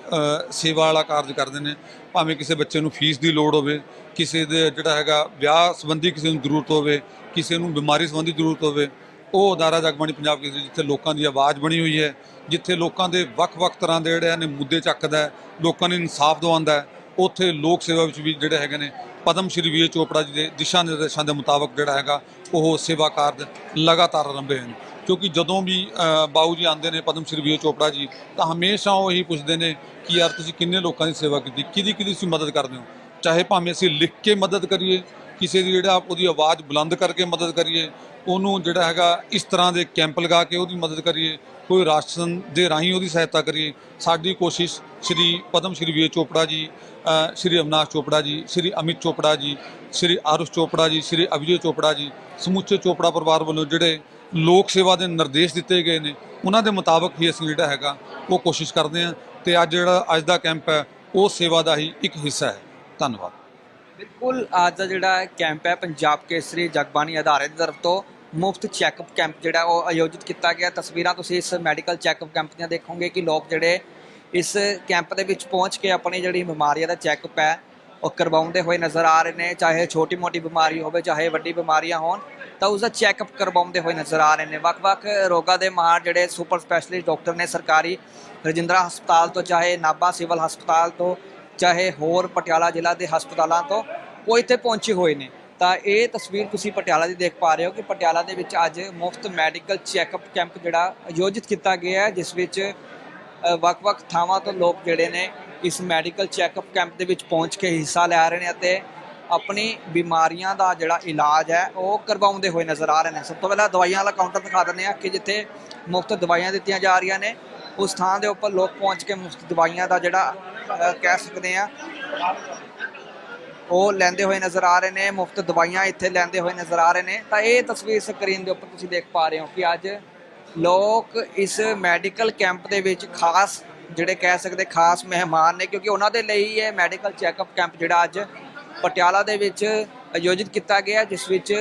ਸੇਵਾ ਵਾਲਾ ਕਾਰਜ ਕਰਦੇ ਨੇ, ਭਾਵੇਂ ਕਿਸੇ ਬੱਚੇ ਨੂੰ ਫੀਸ ਦੀ ਲੋੜ ਹੋਵੇ, ਕਿਸੇ ਦੇ ਜਿਹੜਾ ਹੈਗਾ ਵਿਆਹ ਸੰਬੰਧੀ ਕਿਸੇ ਨੂੰ ਜ਼ਰੂਰਤ ਹੋਵੇ, ਕਿਸੇ ਨੂੰ ਬਿਮਾਰੀ ਸੰਬੰਧੀ ਜ਼ਰੂਰਤ ਹੋਵੇ, ਉਹ ਅਦਾਰਾ ਜਗਬਾਣੀ ਪੰਜਾਬ ਕੇਸਰੀ ਜਿੱਥੇ ਲੋਕਾਂ ਦੀ ਆਵਾਜ਼ ਬਣੀ ਹੋਈ ਹੈ, ਜਿੱਥੇ ਲੋਕਾਂ ਦੇ ਵੱਖ-ਵੱਖ ਤਰ੍ਹਾਂ ਦੇ ਜਿਹੜੇ ਨੇ ਮੁੱਦੇ ਚੱਕਦਾ ਲੋਕਾਂ ਨੂੰ ਇਨਸਾਫ ਦਿਵਾਉਂਦਾ ਉੱਥੇ ਲੋਕ ਸੇਵਾ ਵਿੱਚ ਵੀ ਜਿਹੜੇ ਹੈਗੇ ਨੇ, ਪਦਮ ਸ਼੍ਰੀ ਵੀਰ ਚੋਪੜਾ ਜੀ ਦੇ ਦਿਸ਼ਾ ਨਿਰਦੇਸ਼ਾਂ ਦੇ ਮੁਤਾਬਕ ਜਿਹੜਾ ਹੈਗਾ ਉਹ ਸੇਵਾ ਕਾਰਜ ਲਗਾਤਾਰ ਆਰੰਭੇ ਹਨ ਕਿਉਂਕਿ ਜਦੋਂ ਵੀ ਬਾਊ ਜੀ ਆਉਂਦੇ ਨੇ, ਪਦਮ ਸ਼੍ਰੀ ਵੀ ਚੋਪੜਾ ਜੀ, ਤਾਂ ਹਮੇਸ਼ਾ ਉਹ ਇਹੀ ਪੁੱਛਦੇ ਨੇ ਕਿ ਯਾਰ ਤੁਸੀਂ ਕਿੰਨੇ ਲੋਕਾਂ ਦੀ ਸੇਵਾ ਕੀਤੀ, ਕਿਹਦੀ ਕਿਹਦੀ ਤੁਸੀਂ ਮਦਦ ਕਰਦੇ ਹੋ? ਚਾਹੇ ਭਾਵੇਂ ਅਸੀਂ ਲਿਖ ਕੇ ਮਦਦ ਕਰੀਏ, ਕਿਸੇ ਦੀ ਜਿਹੜਾ ਉਹਦੀ ਆਵਾਜ਼ ਬੁਲੰਦ ਕਰਕੇ ਮਦਦ ਕਰੀਏ, ਉਹਨੂੰ ਜਿਹੜਾ ਹੈਗਾ ਇਸ ਤਰ੍ਹਾਂ ਦੇ ਕੈਂਪ ਲਗਾ ਕੇ ਉਹਦੀ ਮਦਦ ਕਰੀਏ, ਕੋਈ ਰਾਸ਼ਨ ਦੇ ਰਾਹੀਂ ਉਹਦੀ ਸਹਾਇਤਾ ਕਰੀਏ, ਸਾਡੀ ਕੋਸ਼ਿਸ਼ ਸ਼੍ਰੀ ਪਦਮ ਸ਼੍ਰੀ ਵੀ ਚੋਪੜਾ ਜੀ ਸ਼੍ਰੀ ਅਵਨਾਸ਼ ਚੋਪੜਾ ਜੀ, ਸ਼੍ਰੀ ਅਮਿਤ ਚੋਪੜਾ ਜੀ, ਸ਼੍ਰੀ ਆਰੁਸ਼ ਚੋਪੜਾ ਜੀ, ਸ਼੍ਰੀ ਅਭਿਜੇ ਚੋਪੜਾ ਜੀ, ਸਮੁੱਚੇ ਚੋਪੜਾ ਪਰਿਵਾਰ ਵੱਲੋਂ ਜਿਹੜੇ ਲੋਕ ਸੇਵਾ ਦੇ ਨਿਰਦੇਸ਼ ਦਿੱਤੇ ਗਏ ਨੇ। ਉਹਨਾਂ ਦੇ ਮੁਤਾਬਕ ਹੀ ਅਸੀਂ ਜਿਹੜਾ ਹੈਗਾ, ਉਹ ਕੋਸ਼ਿਸ਼ ਕਰਦੇ ਹਾਂ ਤੇ ਅੱਜ ਜਿਹੜਾ, ਅੱਜ ਦਾ ਕੈਂਪ ਹੈ, ਉਹ ਸੇਵਾ ਦਾ ਹੀ ਇੱਕ ਹਿੱਸਾ ਹੈ। ਧੰਨਵਾਦ। ਬਿਲਕੁਲ, ਅੱਜ ਦਾ ਜਿਹੜਾ ਕੈਂਪ ਹੈ, ਪੰਜਾਬ ਕੇਸਰੀ ਜਗਬਾਣੀ ਅਦਾਰੇ ਦੀ ਤਰਫ ਤੋਂ ਮੁਫਤ ਚੈੱਕਅਪ ਕੈਂਪ ਜਿਹੜਾ, ਉਹ ਆਯੋਜਿਤ ਕੀਤਾ ਗਿਆ। ਤਸਵੀਰਾਂ ਤੁਸੀਂ ਇਸ ਮੈਡੀਕਲ ਚੈੱਕਅਪ ਕੈਂਪ ਦੀਆਂ ਦੇਖੋਗੇ ਕਿ ਲੋਕ ਜਿਹੜੇ ਇਸ ਕੈਂਪ ਦੇ ਵਿੱਚ ਪਹੁੰਚ ਕੇ ਆਪਣੀ ਜਿਹੜੀ ਬਿਮਾਰੀਆਂ ਦਾ ਚੈੱਕਅਪ ਹੈ ਉਹ ਕਰਵਾਉਂਦੇ ਹੋਏ ਨਜ਼ਰ ਆ ਰਹੇ ਨੇ, ਚਾਹੇ ਛੋਟੀ ਮੋਟੀ ਬਿਮਾਰੀ ਹੋਵੇ, ਚਾਹੇ ਵੱਡੀ ਬਿਮਾਰੀਆਂ ਹੋਣ, ਤਾਂ ਉਸ ਦਾ ਚੈੱਕਅਪ ਕਰਵਾਉਂਦੇ ਹੋਏ ਨਜ਼ਰ ਆ ਰਹੇ ਨੇ। ਵੱਖ-ਵੱਖ ਰੋਗਾਂ ਦੇ ਮਾਹਰ ਜਿਹੜੇ ਸੁਪਰ ਸਪੈਸ਼ਲਿਸਟ ਡਾਕਟਰ ਨੇ ਸਰਕਾਰੀ ਰਜਿੰਦਰਾ ਹਸਪਤਾਲ ਤੋਂ, ਚਾਹੇ ਨਾਭਾ ਸਿਵਲ ਹਸਪਤਾਲ ਤੋਂ, ਚਾਹੇ ਹੋਰ ਪਟਿਆਲਾ ਜ਼ਿਲ੍ਹਾ ਦੇ ਹਸਪਤਾਲਾਂ ਤੋਂ ਉਹ ਇੱਥੇ ਪਹੁੰਚੇ ਹੋਏ ਨੇ। ਤਾਂ ਇਹ ਤਸਵੀਰ ਤੁਸੀਂ ਪਟਿਆਲਾ ਦੀ ਦੇਖ ਪਾ ਰਹੇ ਹੋ ਕਿ ਪਟਿਆਲਾ ਦੇ ਵਿੱਚ ਅੱਜ ਮੁਫਤ ਮੈਡੀਕਲ ਚੈੱਕਅਪ ਕੈਂਪ ਜਿਹੜਾ ਆਯੋਜਿਤ ਕੀਤਾ ਗਿਆ ਹੈ, ਜਿਸ ਵਿੱਚ ਵੱਖ-ਵੱਖ ਥਾਵਾਂ ਤੋਂ ਲੋਕ ਜਿਹੜੇ ਨੇ ਇਸ ਮੈਡੀਕਲ ਚੈੱਕਅਪ ਕੈਂਪ ਦੇ ਵਿੱਚ ਪਹੁੰਚ ਕੇ ਹਿੱਸਾ ਲੈ ਰਹੇ ਨੇ ਅਤੇ ਆਪਣੀ ਬਿਮਾਰੀਆਂ ਦਾ ਜਿਹੜਾ ਇਲਾਜ ਹੈ, ਉਹ ਕਰਵਾਉਂਦੇ ਹੋਏ ਨਜ਼ਰ ਆ ਰਹੇ ਨੇ। ਸਭ ਤੋਂ ਪਹਿਲਾਂ ਦਵਾਈਆਂ ਵਾਲਾ ਕਾਊਂਟਰ ਦਿਖਾ ਦਿੰਦੇ ਆ ਕਿ ਜਿੱਥੇ ਮੁਫਤ ਦਵਾਈਆਂ ਦਿੱਤੀਆਂ ਜਾ ਰਹੀਆਂ ਨੇ। ਉਸ ਥਾਂ ਦੇ ਉੱਪਰ ਲੋਕ ਪਹੁੰਚ ਕੇ ਮੁਫਤ ਦਵਾਈਆਂ ਦਾ ਜਿਹੜਾ ਕਹਿ ਸਕਦੇ ਆ ਉਹ ਲੈਂਦੇ ਹੋਏ ਨਜ਼ਰ ਆ ਰਹੇ ਨੇ, ਮੁਫਤ ਦਵਾਈਆਂ ਇੱਥੇ ਲੈਂਦੇ ਹੋਏ ਨਜ਼ਰ ਆ ਰਹੇ ਨੇ। ਤਾਂ ਇਹ ਤਸਵੀਰ ਸਕਰੀਨ ਦੇ ਉੱਪਰ ਤੁਸੀਂ ਦੇਖ ਪਾ ਰਹੇ ਹੋ ਕਿ ਅੱਜ ਲੋਕ ਇਸ ਮੈਡੀਕਲ ਕੈਂਪ ਦੇ ਵਿੱਚ ਖਾਸ ਜਿਹੜੇ ਕਹਿ ਸਕਦੇ ਖਾਸ ਮਹਿਮਾਨ ਨੇ, ਕਿਉਂਕਿ ਉਹਨਾਂ ਦੇ ਲਈ ਇਹ ਮੈਡੀਕਲ ਚੈੱਕਅਪ ਕੈਂਪ ਜਿਹੜਾ ਅੱਜ ਪਟਿਆਲਾ ਦੇ ਵਿੱਚ ਆਯੋਜਿਤ ਕੀਤਾ ਗਿਆ ਜਿਸ ਵਿੱਚ